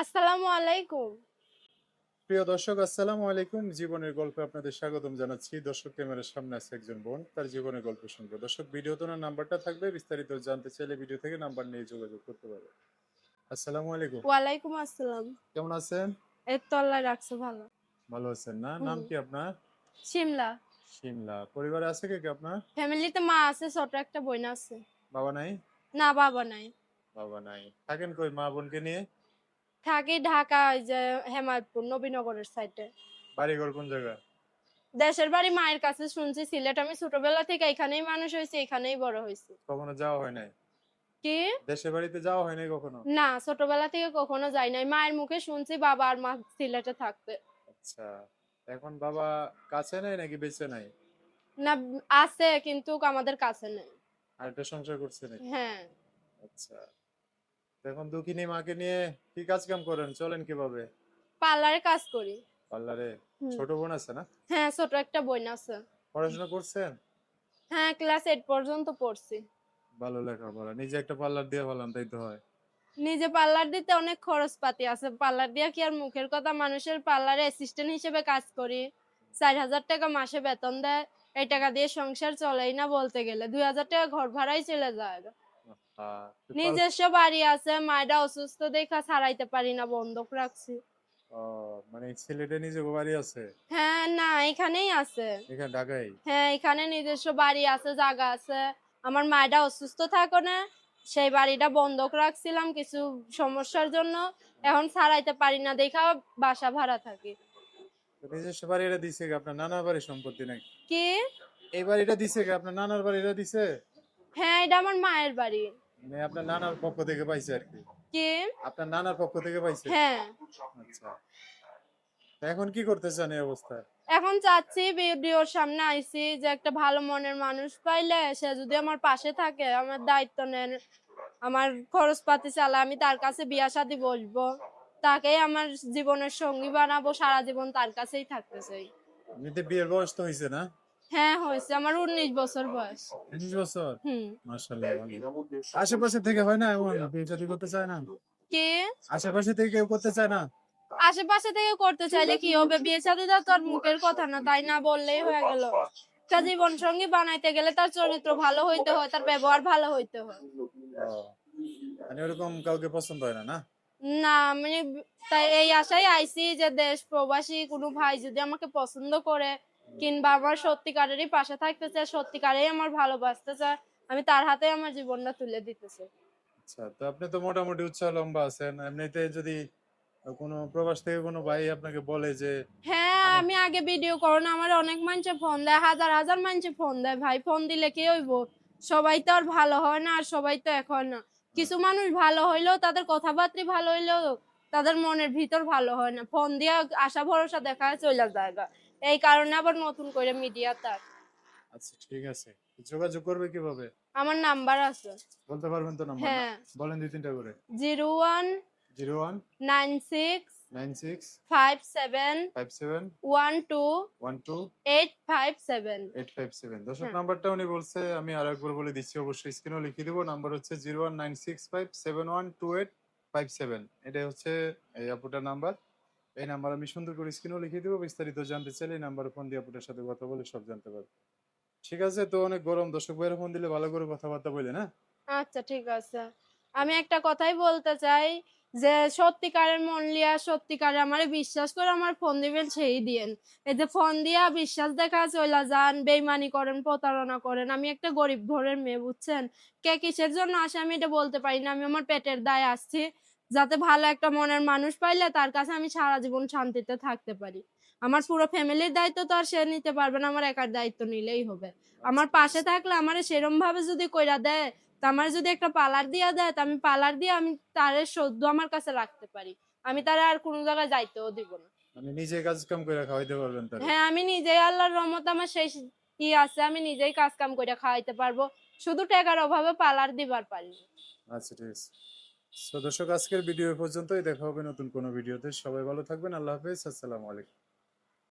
আসসালামু আলাইকুম। প্রিয় দর্শক আসসালামু আলাইকুম। জীবনের গল্পে আপনাদের স্বাগতম জানাচ্ছি। দর্শক ক্যামেরার সামনে আছে একজন বোন তার জীবনের গল্প শুনবে। দর্শক ভিডিওতে ওনার নাম্বারটা থাকবে বিস্তারিত জানতে চাইলে ভিডিও থেকে নাম্বার নিয়ে যোগাযোগ করতে পারবে আসসালামু আলাইকুম। ওয়ালাইকুম আসসালাম। কেমন আছেন? এর তো আল্লাহ রাখছে ভালো। ভালো আছেন না? নাম কি আপনার? শিমলা। শিমলা। পরিবারে আছে কে কে আপনার? ফ্যামিলিতে মা আছে ছোট একটা বোন আছে। বাবা নাই? না বাবা নাই। বাবা নাই। থাকেন কই মা বোনকে নিয়ে? থাকি ঢাকা ওই যে হেমায়তপুর নবীনগরের সাইডে বাড়ি ঘর কোন জায়গা? দেশের বাড়ি মায়ের কাছে শুনছি সিলেট। আমি ছোটবেলা থেকে এখানেই মানুষ হয়েছে এখানেই বড় হয়েছে। কখনো যাওয়া হয় নাই? কি? দেশের বাড়িতে যাওয়া হয় নাই কখনো? না ছোটবেলা থেকে কখনো যাই নাই। মায়ের মুখে শুনছি বাবা আর মা সিলেটে থাকতে আচ্ছা এখন বাবা কাছে নাই নাকি বেঁচে নাই? না আছে কিন্তু আমাদের কাছে নেই। আর একটা সংসার করছে নাকি? হ্যাঁ। আচ্ছা। এখন দুঃখিনী মাকে নিয়ে কি কাজ কাম করেন? চলেন কীভাবে? পার্লারে কাজ করি। পার্লারে? ছোট বোন আছে না? হ্যাঁ ছোট একটা বোন আছে। পড়াশোনা করছেন? হ্যাঁ ক্লাস এইট পর্যন্ত পড়ছি। ভালো লেখাপড়া। নিজে একটা পার্লার দিয়ে বললাম তাই তো হয়। নিজে পার্লার দিতে অনেক খরচপাতি আছে। পার্লার দিয়ে কি আর মুখের কথা? মানুষের পার্লারে অ্যাসিস্ট্যান্ট হিসেবে কাজ করি। চার হাজার টাকা মাসে বেতন দেয়। এই টাকা দিয়ে সংসার চলেই না বলতে গেলে। দুই হাজার টাকা ঘর ভাড়াই চলে যায়। নিজস্ব বাড়ি আছে মায়েরা অসুস্থ দেখা ছাড়াইতে পারি না বন্ধক রাখছি। মানে সিলেটে নিজে বাড়ি আছে? হ্যাঁ না এখানেই আছে। এখানে ঢাকায়? হ্যাঁ এখানে নিজস্ব বাড়ি আছে জায়গা আছে। আমার মায়েরা অসুস্থ থাকো না সেই বাড়িটা বন্ধক রাখছিলাম কিছু সমস্যার জন্য। এখন ছাড়াইতে পারি না দেখা বাসা ভাড়া থাকি। নিজস্ব বাড়িটা দিছে কি আপনার নানার বাড়ির সম্পত্তি নাকি? কি? এই বাড়িটা দিছে কি আপনার নানার বাড়িটা দিছে? হ্যাঁ এটা আমার মায়ের বাড়ি। মানে আপনার নানার পক্ষ থেকে পাইছে আর কি। কি? আপনার নানার পক্ষ থেকে পাইছে? হ্যাঁ। আচ্ছা। এখন কি করতে চান এই অবস্থায় এখন চাচ্ছি ভিডিওর সামনে আইছি যে একটা ভালো মনের মানুষ পাইলে সে যদি আমার পাশে থাকে আমার দায়িত্ব নেন আমার খরচপাতি চালা আমি তার কাছে বিয়া শাদি বসবো। তাকেই আমার জীবনের সঙ্গী বানাবো সারা জীবন তার কাছেই থাকতে চাই। এমনিতে বিয়ের বয়স তো হয়েছে না? হ্যাঁ হয়েছে। আমার উনিশ বছর বয়স। উনিশ বছর? হুম। আশেপাশে থেকে হয় না এমন? বিয়ে করতে চায় না? কি? আশেপাশে থেকে কেউ করতে চায় না? আশেপাশে থেকে করতে চাইলে কি হবে? বিয়ে শাদিটা তোর মুখের কথা না তাই না বললেই হয়ে গেল। একটা জীবন সঙ্গী বানাইতে গেলে তার চরিত্র ভালো হইতে হয় তার ব্যবহার ভালো হইতে হয়। মানে ওরকম কাউকে পছন্দ হয় না না? না মানে তাই এই আশাই আইছি যে দেশ প্রবাসী কোনো ভাই যদি আমাকে পছন্দ করে কিংবা আমার সত্যিকারেরই পাশে থাকতে চায় সত্যিকারেই আমার ভালোবাসতে চায় আমি তার হাতে আমার জীবনটা তুলে দিতে চাই আচ্ছা তো আপনি তো মোটামুটি উৎসাহ লম্বা আছেন। এমনিতে যদি কোনো প্রবাস থেকে কোনো ভাই আপনাকে বলে যে হ্যাঁ আমি আগে ভিডিও করো না আমার অনেক মানুষে ফোন দেয় হাজার হাজার মানুষে ফোন দেয়। ভাই ফোন দিলে কি হইব? সবাই তো আর ভালো হয় না আর সবাই তো এখন না কিছু মানুষ ভালো হইলেও তাদের কথাবার্তা ভালো হইলেও তাদের মনের ভিতর ভালো হয় না। ফোন দিয়ে আশা ভরসা দেখা চলে যায় এই কারণে আবার নতুন করে মিডিয়া তার। আচ্ছা ঠিক আছে। যোগাযোগ করবে কীভাবে? আমার নাম্বার আছে। বলতে পারবেন তো নাম্বার হ্যাঁ। বলেন দুই তিনটা করে। Zero one zero one nine six nine six five seven five seven one two one two eight five seven. Eight five seven. দর্শক হ্যাঁ। নাম্বারটা উনি বলছে আমি আরও একবার বলে দিচ্ছি অবশ্যই স্ক্রিনেও লিখে দিব। নাম্বার হচ্ছে zero one nine six five seven one two eight five seven এটাই হচ্ছে, এই আপুটার নাম্বার। এই নাম্বার আমি সুন্দর করে স্ক্রিনও লিখে দেবো, বিস্তারিত জানতে চাইলে এই নাম্বারে ফোন দিয়ে আপুটার সাথে কথা বলে সব জানতে পারবে। ঠিক আছে, তো অনেক গরম। দর্শক ভাইয়ের ফোন দিলে ভালো করে কথাবার্তা বলে না আচ্ছা ঠিক আছে। আমি একটা কথাই বলতে চাই যে সত্যিকারের মন লিয়া সত্যিকারে আমার বিশ্বাস করে আমার ফোন দিবেন সেই দিয়েন। এই যে ফোন দিয়া বিশ্বাস দেখা চলে যান বেইমানি করেন প্রতারণা করেন। আমি একটা গরিব ঘরের মেয়ে বুঝছেন? কে কিসের জন্য আসে আমি এটা বলতে পারি না। আমি আমার পেটের দায় আসছি যাতে ভালো একটা মনের মানুষ পাইলে তার কাছে আমি সারা জীবন শান্তিতে থাকতে পারি। আমার পুরো ফ্যামিলির দায়িত্ব তো আর সে নিতে পারবে না আমার একার দায়িত্ব নিলেই হবে। আমার পাশে থাকলে আমার সেরম ভাবে যদি কইরা দেয় তা আমার যদি একটা পার্লার দিয়া দেয় তা আমি পার্লার দিয়ে আমি তারে সদ্য আমার কাছে রাখতে পারি। আমি তারা আর কোনো জায়গায় যাইতেও দিব না। মানে নিজে কাজ কাম করে খাওয়াইতে পারবেন তাহলে হ্যাঁ আমি নিজেই আল্লাহর রহমত আমার শেষ ই আছে আমি নিজেই কাজ কাম করে খাওয়াইতে পারব। শুধু টাকার অভাবে পার্লার দিবার পারি। আচ্ছা ঠিক আছে। তো দর্শক আজকের ভিডিও পর্যন্তই। দেখা হবে নতুন কোনো ভিডিওতে। সবাই ভালো থাকবেন। আল্লাহ হাফেজ। আসসালামু আলাইকুম।